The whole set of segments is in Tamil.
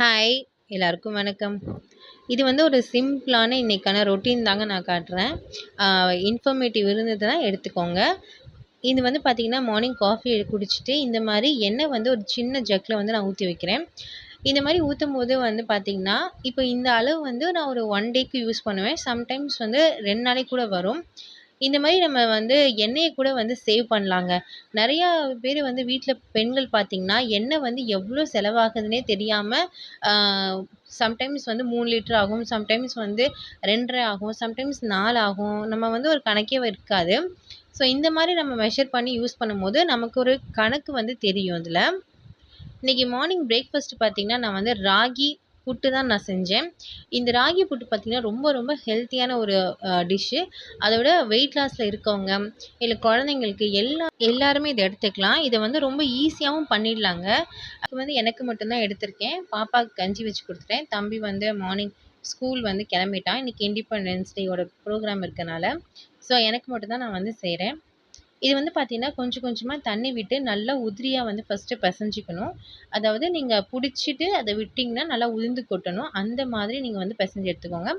ஹாய் எல்லாருக்கும் வணக்கம். இது வந்து ஒரு சிம்பிளான இன்றைக்கான ரொட்டீன் தாங்க நான் காட்டுறேன். இன்ஃபர்மேட்டிவ் இருந்ததுன்னா எடுத்துக்கோங்க. இது வந்து பார்த்திங்கன்னா மார்னிங் காஃபி குடிச்சிட்டு இந்த மாதிரி எண்ணெய் வந்து ஒரு சின்ன ஜக்கில் வந்து நான் ஊற்றி வைக்கிறேன். இந்த மாதிரி ஊற்றும் போது வந்து பார்த்திங்கன்னா இப்போ இந்த அளவு வந்து நான் ஒரு ஒன் டேக்கு யூஸ் பண்ணுவேன். சம்டைம்ஸ் வந்து ரெண்டு நாளைக்கு கூட வரும். இந்த மாதிரி நம்ம வந்து எண்ணெயை கூட வந்து சேவ் பண்ணலாங்க. நிறையா பேர் வந்து வீட்டில் பெண்கள் பார்த்திங்கன்னா எண்ணெய் வந்து எவ்வளோ செலவாகுதுன்னே தெரியாமல் சம்டைம்ஸ் வந்து மூணு லிட்டர் ஆகும் சம்டைம்ஸ் வந்து ரெண்டரை ஆகும் சம்டைம்ஸ் நாலு ஆகும். நம்ம வந்து ஒரு கணக்கே இருக்காது. ஸோ இந்த மாதிரி நம்ம மெஷர் பண்ணி யூஸ் பண்ணும்போது நமக்கு ஒரு கணக்கு வந்து தெரியும் அதில். இன்றைக்கி மார்னிங் பிரேக்ஃபாஸ்ட் பார்த்திங்கன்னா நான் வந்து ராகி புட்டு தான் நான் செஞ்சேன். இந்த ராகி புட்டு பார்த்திங்கன்னா ரொம்ப ரொம்ப ஹெல்த்தியான ஒரு டிஷ்ஷு அதை விட வெயிட் லாஸில் இருக்கவங்க இல்லை குழந்தைங்களுக்கு எல்லா எல்லாருமே இதை எடுத்துக்கலாம். இதை வந்து ரொம்ப ஈஸியாகவும் பண்ணிடலாங்க. அது வந்து எனக்கு மட்டும்தான் எடுத்திருக்கேன். பாப்பாவுக்கு கஞ்சி வச்சு கொடுத்துட்டேன். தம்பி வந்து மார்னிங் ஸ்கூல் வந்து கிளம்பிட்டான். இன்றைக்கி இண்டிபெண்டன்ஸ் டேயோட ப்ரோக்ராம் இருக்கனால. ஸோ எனக்கு மட்டும்தான் நான் வந்து செய்கிறேன் இது வந்து பார்த்திங்கன்னா கொஞ்சம் கொஞ்சமாக தண்ணி விட்டு நல்லா உதிரியாக வந்து ஃபஸ்ட்டு பிசைஞ்சிக்கணும். அதாவது நீங்கள் பிடிச்சிட்டு அதை விட்டிங்கன்னா நல்லா உதிர்ந்து கொட்டணும். அந்த மாதிரி நீங்கள் வந்து பிசைஞ்சு எடுத்துக்கோங்க.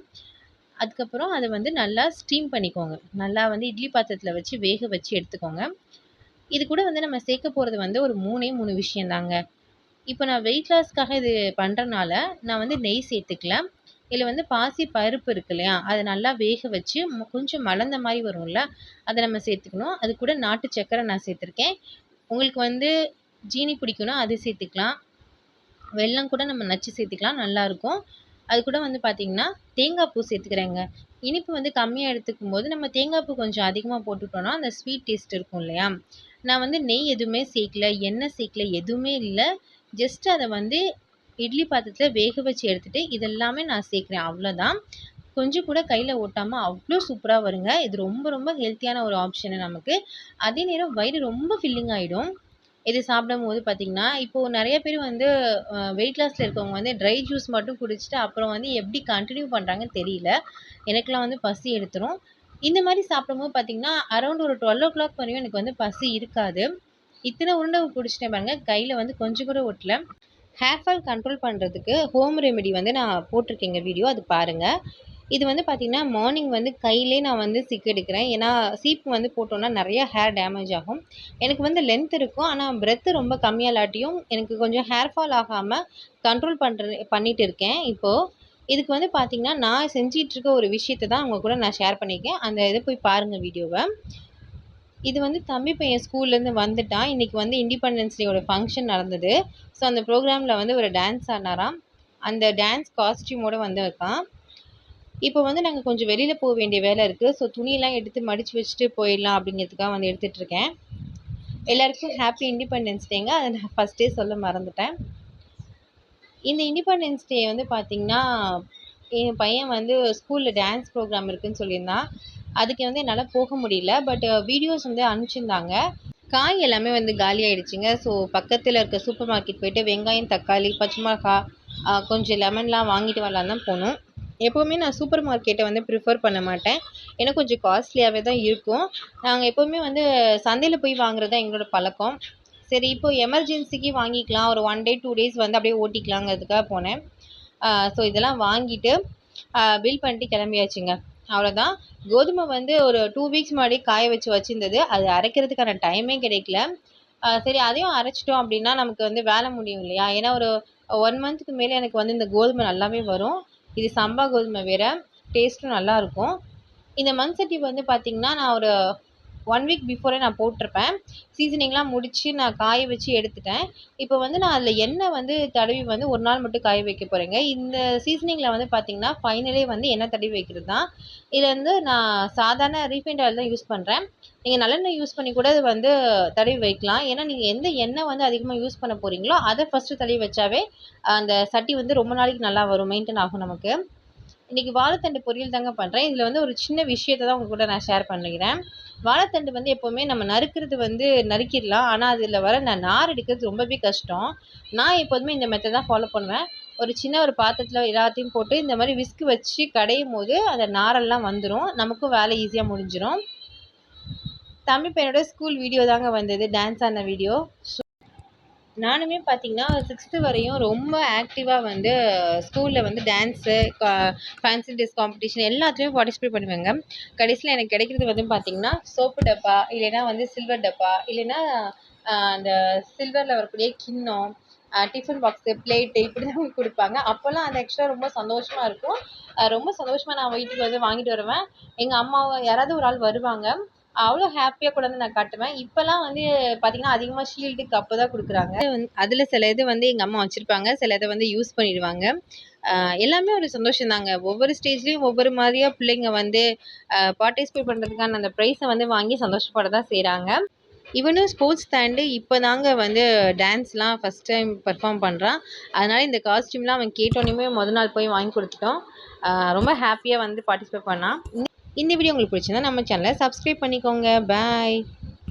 அதுக்கப்புறம் அதை வந்து நல்லா ஸ்டீம் பண்ணிக்கோங்க. நல்லா வந்து இட்லி பாத்திரத்தில் வச்சு வேக வச்சு எடுத்துக்கோங்க. இது கூட வந்து நம்ம சேர்க்க போகிறது வந்து ஒரு மூணே மூணு விஷயந்தாங்க. இப்போ நான் வெயிட் லாஸ்க்காக இது பண்ணுறனால நான் வந்து நெய் சேர்த்துக்கல. இதில் வந்து பாசி பருப்பு இருக்கு இல்லையா? அதை நல்லா வேக வச்சு கொஞ்சம் மலர்ந்த மாதிரி வரும்ல அதை நம்ம சேர்த்துக்கணும். அது கூட நாட்டு சக்கரை நான் சேர்த்துருக்கேன். உங்களுக்கு வந்து ஜீனி பிடிக்கும்னா அது சேர்த்துக்கலாம். வெல்லம் கூட நம்ம நச்சு சேர்த்துக்கலாம் நல்லாயிருக்கும் அது கூட வந்து பார்த்திங்கன்னா தேங்காய் பூ சேர்த்துக்கிறேங்க. இனிப்பு வந்து கம்மியாக எடுத்துக்கும் போது நம்ம தேங்காய் பூ கொஞ்சம் அதிகமாக போட்டுட்டோம்னா அந்த ஸ்வீட் டேஸ்ட் இருக்கும் இல்லையா? நான் வந்து நெய் எதுவுமே சேர்க்கல எண்ணெய் சேர்க்கல எதுவுமே இல்லை. ஜஸ்ட் அதை வந்து இட்லி பாத்திரத்தில் வேக வச்சு எடுத்துகிட்டு இதெல்லாமே நான் சேர்க்குறேன். அவ்வளோதான் கொஞ்சம் கூட கையில் ஒட்டாமல் அவ்வளோ சூப்பராக வருங்க. இது ரொம்ப ரொம்ப ஹெல்த்தியான ஒரு ஆப்ஷனு நமக்கு. அதே நேரம் வயிறு ரொம்ப ஃபில்லிங் ஆகிடும் இது சாப்பிடும் போது பார்த்திங்கன்னா இப்போது நிறைய பேர் வந்து வெயிட் லாஸில் இருக்கவங்க வந்து ட்ரை ஜூஸ் மட்டும் குடிச்சிட்டு அப்புறம் வந்து எப்படி கண்டினியூ பண்ணுறாங்கன்னு தெரியல. எனக்கெலாம் வந்து பசி எடுத்துரும். இந்த மாதிரி சாப்பிடும்போது பார்த்திங்கன்னா அரௌண்ட் ஒரு டுவெல் ஓ கிளாக் வரையும் எனக்கு வந்து பசி இருக்காது. இத்தனை உருண்டை குடிச்சிட்டேன் பாருங்கள் கையில் வந்து கொஞ்சம் கூட ஒட்டல. ஹேர் ஃபால் கண்ட்ரோல் பண்ணுறதுக்கு ஹோம் ரெமெடி வந்து நான் போட்டிருக்கேங்க வீடியோ அது பாருங்கள் இது வந்து பார்த்திங்கன்னா மார்னிங் வந்து கையிலே நான் வந்து சிக்கு எடுக்கிறேன். ஏன்னா சீப்பு வந்து போட்டோன்னா நிறையா ஹேர் டேமேஜ் ஆகும். எனக்கு வந்து லென்த் இருக்கும். ஆனால் பிரெத்து ரொம்ப கம்மியாக இல்லாட்டியும் எனக்கு கொஞ்சம் ஹேர் ஃபால் ஆகாமல் கண்ட்ரோல் பண்ணுற பண்ணிகிட்டு இருக்கேன். இப்போது இதுக்கு வந்து பார்த்திங்கன்னா நான் செஞ்சிகிட்ருக்க ஒரு விஷயத்தை தான் அவங்க கூட நான் ஷேர் பண்ணியிருக்கேன். அந்த இதை போய் பாருங்கள் வீடியோவை இது வந்து தம்பி பையன் ஸ்கூல்லேருந்து வந்துட்டான் இன்றைக்கி வந்து இண்டிபெண்டன்ஸ் டேயோட ஃபங்க்ஷன் நடந்தது. ஸோ அந்த ப்ரோக்ராமில் வந்து ஒரு டான்ஸ் ஆடினாராம். அந்த டான்ஸ் காஸ்டியூமோடு வந்திருக்கான் இப்போ வந்து நாங்கள் கொஞ்சம் வெளியில் போக வேண்டிய வேலை இருக்குது ஸோ துணியெல்லாம் எடுத்து மடித்து வச்சுட்டு போயிடலாம் அப்படிங்கிறதுக்காக வந்து எடுத்துகிட்ருக்கேன் எல்லாருக்கும் ஹாப்பி இண்டிபெண்டன்ஸ் டேங்க அதை நான் ஃபஸ்ட்டே சொல்ல மறந்துட்டேன். இந்த இண்டிபெண்டன்ஸ் டே வந்து பார்த்திங்கன்னா என் பையன் வந்து ஸ்கூலில் டான்ஸ் ப்ரோக்ராம் இருக்குதுன்னு சொல்லியிருந்தான். அதுக்கு வந்து என்னால் போக முடியல. பட் வீடியோஸ் uh, வந்து அனுப்பிச்சிருந்தாங்க. காய் எல்லாமே வந்து காலி ஸோ பக்கத்தில் இருக்க சூப்பர் மார்க்கெட் போய்ட்டு வெங்காயம் தக்காளி பச்சை மிளகாய் uh, கொஞ்சம் லெமன்லாம் வாங்கிட்டு வரலான்னு தான் போனோம். எப்போவுமே நான் சூப்பர் மார்க்கெட்டை வந்து ப்ரிஃபர் பண்ண மாட்டேன். ஏன்னா கொஞ்சம் காஸ்ட்லியாகவே தான் இருக்கும். நாங்கள் எப்போவுமே வந்து சந்தையில் போய் வாங்குறது தான் எங்களோட பழக்கம். சரி இப்போது எமர்ஜென்சிக்கு வாங்கிக்கலாம். ஒரு ஒன் டே டூ டேஸ் வந்து அப்படியே ஓட்டிக்கலாங்கிறதுக்காக போனேன். Uh, ஸோ இதெல்லாம் வாங்கிட்டு பில் பண்ணிட்டு கிளம்பியாச்சுங்க. அவ்வளோதான் கோதுமை வந்து ஒரு டூ வீக்ஸ் முன்னாடி காய வச்சு வச்சுருந்தது. அது அரைக்கிறதுக்கான டைமே கிடைக்கல. சரி அதையும் அரைச்சிட்டோம் அப்படின்னா நமக்கு வந்து வேலை முடியும் இல்லையா? ஏன்னா ஒரு ஒன் மந்த்துக்கு மேலே எனக்கு வந்து இந்த கோதுமை நல்லாவே வரும். இது சம்பா கோதுமை வேறு. டேஸ்ட்டும் நல்லாயிருக்கும் இந்த மண் சட்டி வந்து பார்த்திங்கன்னா நான் ஒரு ஒன் வீக் பிஃபோரே நான் போட்டிருப்பேன். சீசனிங்லாம் முடித்து நான் காய வச்சு எடுத்துட்டேன். இப்போ வந்து நான் அதில் எண்ணெய் வந்து தடவி வந்து ஒரு நாள் மட்டும் காய வைக்க போகிறேங்க இந்த சீசனிங்கில் வந்து பார்த்திங்கன்னா ஃபைனலே வந்து எண்ணெய் தடவி வைக்கிறது தான் இதில் வந்து நான் சாதாரண ரீஃபைண்ட் ஆயில் தான் யூஸ் பண்ணுறேன் நீங்கள் நல்லெண்ணெய் யூஸ் பண்ணி கூட இது வந்து தடவி வைக்கலாம். ஏன்னா நீங்கள் எந்த எண்ணெய் வந்து அதிகமாக யூஸ் பண்ண போகிறீங்களோ அதை ஃபஸ்ட்டு தடவி வச்சாவே அந்த சட்டி வந்து ரொம்ப நாளைக்கு நல்லா வரும் மெயின்டைன் ஆகும் நமக்கு. இன்றைக்கி வாழைத்தண்டு பொரியல் தாங்க பண்ணுறேன் இதில் வந்து ஒரு சின்ன விஷயத்தை தான் உங்கள் கூட நான் ஷேர் பண்ணிக்கிறேன். வாழைத்தண்டு வந்து எப்போவுமே நம்ம நறுக்கிறது வந்து நறுக்கிடலாம். ஆனால் அதில் வர நான் நார் எடுக்கிறது ரொம்பவே கஷ்டம். நான் எப்போதுமே இந்த மெத்தட் தான் ஃபாலோ பண்ணுவேன். ஒரு சின்ன ஒரு பாத்திரத்தில் எல்லாத்தையும் போட்டு இந்த மாதிரி விஸ்கு வச்சு கடையும் போது அந்த நாரெல்லாம் வந்துடும் நமக்கும் வேலை ஈஸியாக முடிஞ்சிடும் தம்பி பையனோட ஸ்கூல் வீடியோ தாங்க வந்தது. டான்ஸ் ஆன வீடியோ நானுமே பார்த்தீங்கன்னா சிக்ஸ்த்து வரையும் ரொம்ப ஆக்டிவாக வந்து ஸ்கூலில் வந்து டான்ஸு ஃபேன்சி ட்ரெஸ் காம்படிஷன் எல்லாத்துலேயும் பார்ட்டிசிபேட் பண்ணுவேங்க. கடைசியில் எனக்கு கிடைக்கிறது வந்து பார்த்தீங்கன்னா சோப்பு டப்பா இல்லைன்னா வந்து சில்வர் டப்பா இல்லைன்னா அந்த சில்வரில் வரக்கூடிய கிண்ணம் டிஃபன் பாக்ஸு பிளேட்டு இப்படி தான் கொடுப்பாங்க. அப்போல்லாம் அது ஆக்சுவலாக ரொம்ப சந்தோஷமாக இருக்கும். ரொம்ப சந்தோஷமாக நான் வீட்டுக்கு வந்து வாங்கிட்டு வருவேன். எங்கள் அம்மாவை யாராவது ஒரு ஆள் வருவாங்க. அவ்வளோ ஹாப்பியாக கொண்டாந்து நான் காட்டுவேன். இப்போல்லாம் வந்து பார்த்திங்கன்னா அதிகமாக ஷீல்டு கப்பு தான் கொடுக்குறாங்க. அதில் சில இது வந்து எங்கள் அம்மா வச்சுருப்பாங்க. சில இதை வந்து யூஸ் பண்ணிடுவாங்க. எல்லாமே ஒரு சந்தோஷம் தாங்க. ஒவ்வொரு ஸ்டேஜ்லேயும் ஒவ்வொரு மாதிரியாக பிள்ளைங்க வந்து பார்ட்டிசிபேட் பண்ணுறதுக்கான அந்த ப்ரைஸை வந்து வாங்கி சந்தோஷப்பட தான் செய்கிறாங்க இவனும் ஸ்போர்ட்ஸ் தாண்டு இப்போ தாங்க வந்து டான்ஸ்லாம் ஃபஸ்ட் டைம் பர்ஃபார்ம் பண்ணுறான் அதனால் இந்த காஸ்ட்யூம்லாம் அவன் கேட்டோன்னே மொதல் நாள் போய் வாங்கி கொடுத்துட்டோம். ரொம்ப ஹாப்பியாக வந்து பார்ட்டிசிபேட் பண்ணான். இந்த வீடியோ உங்களுக்கு பிடிச்சிருந்தா நம்ம சேனலை சப்ஸ்கிரைப் பண்ணிக்கோங்க. பாய்